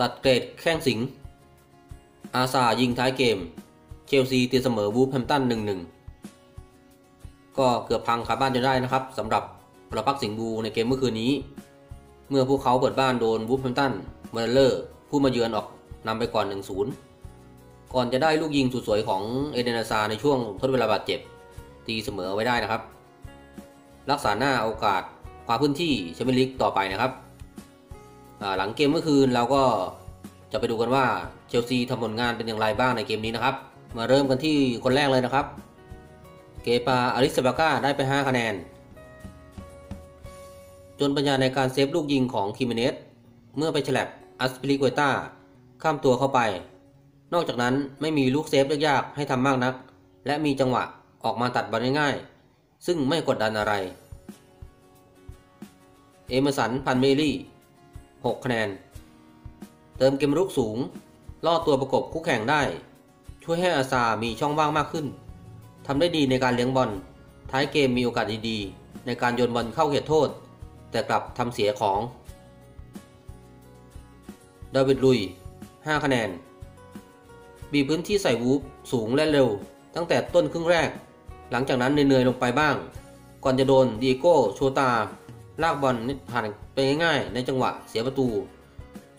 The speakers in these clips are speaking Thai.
ตัดเกรดแข้งสิง อาซายิงท้ายเกม เชลซีตีเสมอวูฟแฮมตัน1-1ก็เกือบพังคาบ้านจนได้นะครับสำหรับประพักสิงห์บูในเกมเมื่อคืนนี้ เมื่อพวกเขาเปิดบ้านโดนวูฟแฮมตันเมเลอร์ ผู้มาเยือนออกนำไปก่อน 1-0 ก่อนจะได้ลูกยิงสุดสวยของเอเดนาซาในช่วงทดเวลาบาดเจ็บ ตีเสมอไว้ได้นะครับ รักษาหน้าโอกาสคว้าพื้นที่แชมเปี้ยนลีกต่อไปนะครับ หลังเกมเมื่อคืนเราก็จะไปดูกันว่าเชลซีทำผลงานเป็นอย่างไรบ้างในเกมนี้นะครับ มาเริ่มกันที่คนแรกเลยนะครับ เกปาอาริสบาก้าได้ไป 5 คะแนน จนปัญญาในการเซฟลูกยิงของคิมเนสเมื่อไปฉลับอัสปิลิกวต้าข้ามตัวเข้าไป นอกจากนั้นไม่มีลูกเซฟยากๆให้ทำมากนัก และมีจังหวะออกมาตัดบอลง่ายๆ ซึ่งไม่กดดันอะไร เอเมสันพันเมลี่ 6 คะแนน เติมเกมรุกสูง ล่อตัวประกบคู่แข่งได้ ช่วยให้อาซามีช่องว่างมากขึ้น ทำได้ดีในการเลี้ยงบอล ท้ายเกมมีโอกาสดีๆ ในการโยนบอลเข้าเขตโทษ แต่กลับทำเสียของ ดาวิดลุย 5 คะแนน บีพื้นที่ใส่วูฟสูงและเร็ว ตั้งแต่ต้นครึ่งแรก หลังจากนั้นเหนื่อยๆลงไปบ้าง ก่อนจะโดนดีโก้โชตา ลากบอลผ่านไปง่ายๆในจังหวะเสียประตู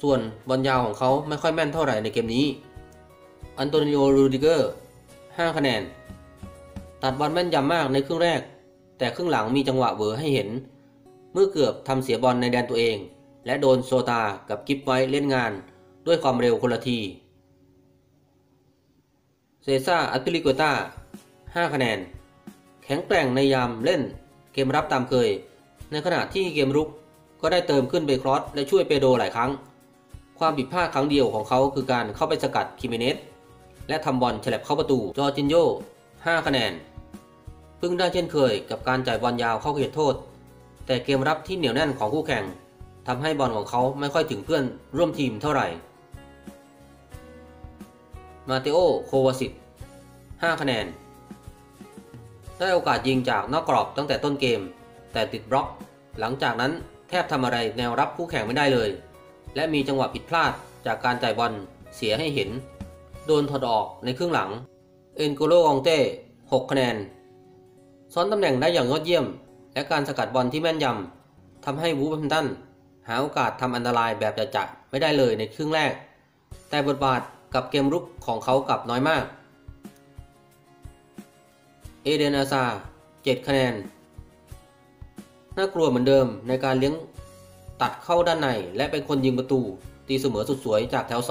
ส่วนบอลยาวของเขาไม่ค่อยแม่นเท่าไหร่ในเกมนี้ อันโตนิโอ รูดิเกอร์ 5 คะแนน ตัดบอลแม่นยำมากในครึ่งแรก แต่ครึ่งหลังมีจังหวะเวอร์ให้เห็น เมื่อเกือบทำเสียบอลในแดนตัวเอง และโดนโซตากับกิฟไว้เล่นงานด้วยความเร็วคนละที เซซ่าอัติลิโกตา5 คะแนน แข็งแกร่งในยามเล่นเกมรับตามเคย ในขณะที่เกมรุกก็ได้เติมขึ้นเบครอสและช่วยเปโดหลายครั้ง ความผิดพลาดครั้งเดียวของเขาคือการเข้าไปสกัดคิเมเนสและทำบอลฉลับเข้าประตูจอจินโย5คะแนนพึ่งได้เช่นเคยกับการจ่ายบอลยาวเข้าเขตโทษ แต่เกมรับที่เหนียวแน่นของคู่แข่งทำให้บอลของเขาไม่ค่อยถึงเพื่อนร่วมทีมเท่าไหร่ มาเตโอ โควาสิต5คะแนน ได้โอกาสยิงจากนอกกรอบตั้งแต่ต้นเกม แต่ติดบล็อก หลังจากนั้นแทบทำอะไรแนวรับคู่แข่งไม่ได้เลย และมีจังหวะผิดพลาดจากการจ่ายบอลเสียให้เห็น โดนถอดออกในครึ่งหลัง เอ็นโกโลองเต้ 6 คะแนน ซ้อนตำแหน่งได้อย่างยอดเยี่ยม และการสกัดบอลที่แม่นยำทำให้วูฟแฮมตันหาโอกาสทำอันตรายแบบจะๆไม่ได้เลยในครึ่งแรก แต่บทบาทกับเกมรุกของเขากลับน้อยมาก เอเดนอาซา 7 คะแนน น่ากลัวเหมือนเดิมในการเลี้ยงตัดเข้าด้านใน และเป็นคนยิงประตู ตีเสมอสุดสวยจากแถว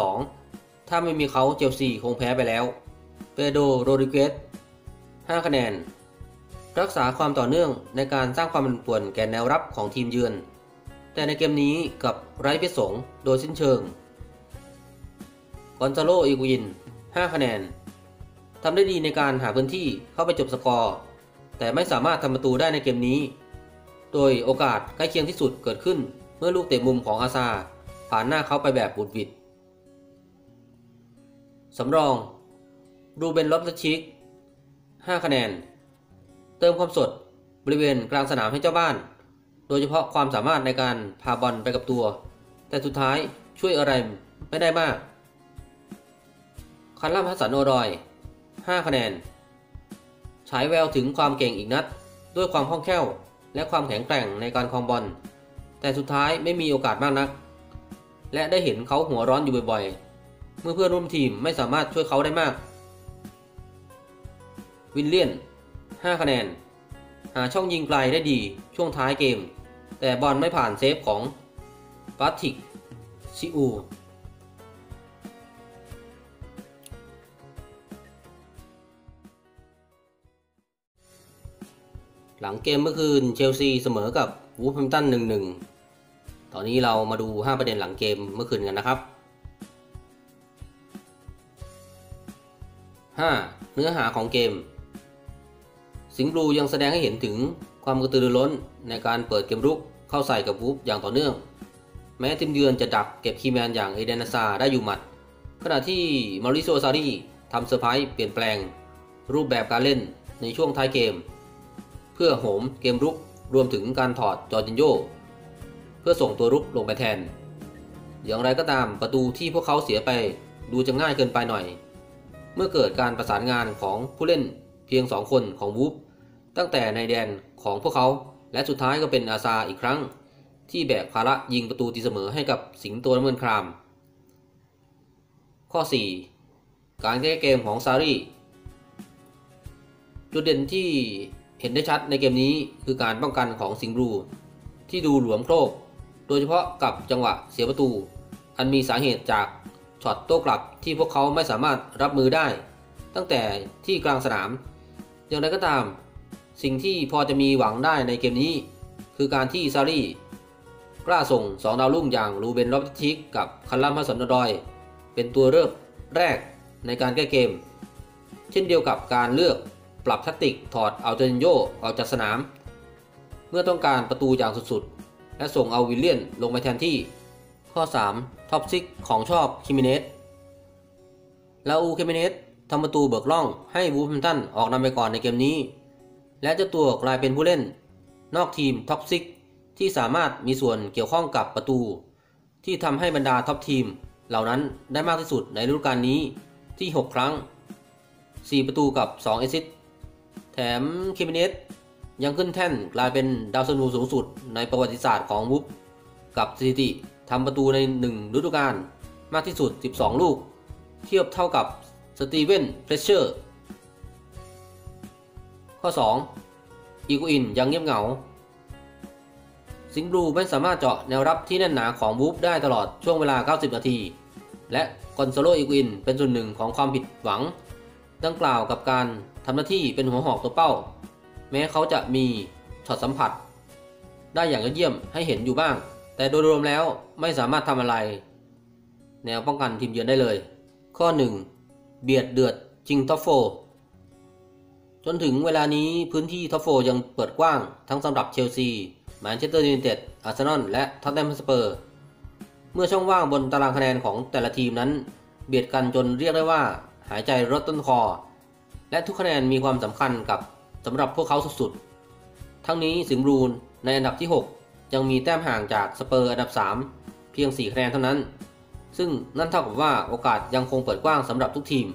2 ถ้าไม่มีเขาเจลซีคงแพ้ไปแล้ว เปโดโรดิเกส5คะแนน รักษาความต่อเนื่องในการสร้างความเป็นป่วนแก่แนวรับของทีมเยือน แต่ในเกมนี้กับไร้พิสงโดยสิ้นเชิงกอนซาโลอีกวิน 5 คะแนนทำได้ดีในการหาพื้นที่เข้าไปจบสกอร์ แต่ไม่สามารถทำประตูได้ในเกมนี้ โดยโอกาสใกล้เคียงที่สุดเกิดขึ้นเมื่อลูกเตะมุมของอาซา ผ่านหน้าเขาไปแบบบุดวิด สำรอง รูเบนลอฟชิก 5 คะแนน เติมความสดบริเวณกลางสนามให้เจ้าบ้าน โดยเฉพาะความสามารถในการพาบอลไปกับตัว แต่สุดท้ายช่วยอะไรไม่ได้มากคาร์ลัมฮัสสันโอรอย 5 คะแนน ฉายแววถึงความเก่งอีกนัด ด้วยความคล่องแคล่ว และความแข็งแกร่งในการคลองบอล แต่สุดท้ายไม่มีโอกาสมากนัก และได้เห็นเขาหัวร้อนอยู่บ่อยๆ เมื่อเพื่อนร่วมทีมไม่สามารถช่วยเขาได้มาก วินเลียน 5 คะแนน หาช่องยิงไกลได้ดีช่วงท้ายเกม แต่บอลไม่ผ่านเซฟของปาติกชิอู หลังเกมเมื่อคืนเชลซีเสมอกับวูฟแฮมตัน1-1ตอนนี้เรามาดู 5 ประเด็นหลังเกมเมื่อคืนกันนะครับ 5. เนื้อหาของเกม สิงห์บลูยังแสดงให้เห็นถึงความกระตือรือร้นในการเปิดเกมรุกเข้าใส่กับวูฟอย่างต่อเนื่อง แม้ทีมเยือนจะดักเก็บคีแมนอย่างเอเดนาซาได้อยู่หมัด ขณะที่มาริโซซารีทำเซอร์ไพรส์เปลี่ยนแปลง รูปแบบการเล่นในช่วงท้ายเกม เพื่อโหมเกมรุกรวมถึงการถอดจอร์จินโยเพื่อส่งตัวรุกลงไปแทน อย่างไรก็ตามประตูที่พวกเขาเสียไปดูจะง่ายเกินไปหน่อย เมื่อเกิดการประสานงานของผู้เล่นเพียงสองคนของวูฟตั้งแต่ในแดนของพวกเขาและสุดท้ายก็เป็นอาซาอีกครั้ง ที่แบกภาระยิงประตูตีเสมอให้กับสิงตัวน้ำเงินคราม ข้อ 4 การแก้เกมของซารีจุดเด่นที่ เห็นได้ชัดในเกมนี้คือการป้องกันของสิงห์บลูที่ดูหลวมโครก โดยเฉพาะกับจังหวะเสียประตู อันมีสาเหตุจากช็อตโต้กลับที่พวกเขาไม่สามารถรับมือได้ ตั้งแต่ที่กลางสนาม อย่างไรก็ตาม สิ่งที่พอจะมีหวังได้ในเกมนี้ คือการที่ซารีกล้าส่งสองดาวรุ่งอย่างรูเบนลอฟทิกกับคันลัมฮัสสันดอย เป็นตัวเริ่มแรกในการแก้เกม เช่นเดียวกับการเลือก ปรับแทคติกถอดอัลเจนโยออกจากสนาม เมื่อต้องการประตูอย่างสุดๆ และส่งเอาวิลเลียนลงไปแทนที่ ข้อ 3. ท็อปซิกของชอบคิมิเนสลาอูคิมิเนสทำประตูเบิกล่องให้วูฟแฮมตันออกนำไปก่อนในเกมนี้ และเจ้าตัวกลายเป็นผู้เล่น นอกทีมท็อปซิกที่สามารถมีส่วนเกี่ยวข้องกับประตู ที่ทำให้บรรดาท็อปทีม เหล่านั้นได้มากที่สุดในฤดูกาลนี้ที่ 6 ครั้ง 4 ประตูกับ2เอซิส แถมคิมิเนสยังขึ้นแท่นกลายเป็นดาวซันูสูงสุดในประวัติศาสตร์ของวุบกับสถิติทำประตูใน 1 ฤดูกาลมากที่สุด 12 ลูก เทียบเท่ากับสตีเวนเพรสเชอร์ ข้อ 2. อีกูอินยังเงียบเหงา สิงบลูไม่สามารถเจาะแนวรับที่แน่นหนาของวูฟได้ตลอดช่วงเวลา 90 นาที และกอนโซโลอีกูอินเป็นส่วนหนึ่งของความผิดหวัง ดังกล่าวกับการ ทำหน้าที่เป็นหัวหอกตัวเป้า แม้เขาจะมีช็อตสัมผัส ได้อย่างยอดเยี่ยมให้เห็นอยู่บ้าง แต่โดยรวมแล้วไม่สามารถทำอะไร แนวป้องกันทีมเยือนได้เลย ข้อ 1. เบียดเดือดจิงท็อปโฟจนถึงเวลานี้พื้นที่ท็อปโฟยังเปิดกว้างทั้งสำหรับเชลซีแมนเชสเตอร์ยูไนเต็ดอาร์เซนอลและท็อตแนมสเปอร์ เมื่อช่องว่างบนตารางคะแนนของแต่ละทีมนั้น เบียดกันจนเรียกได้ว่าหายใจรถต้นคอ และทุกคะแนนมีความสำคัญกับสำหรับพวกเขาสุดๆ ทั้งนี้สิงห์บลูนในอันดับที่ 6 ยังมีแต้มห่างจากสเปอร์อันดับ 3 เพียง 4 คะแนนเท่านั้น ซึ่งนั่นเท่ากับว่าโอกาสยังคงเปิดกว้างสำหรับทุกทีม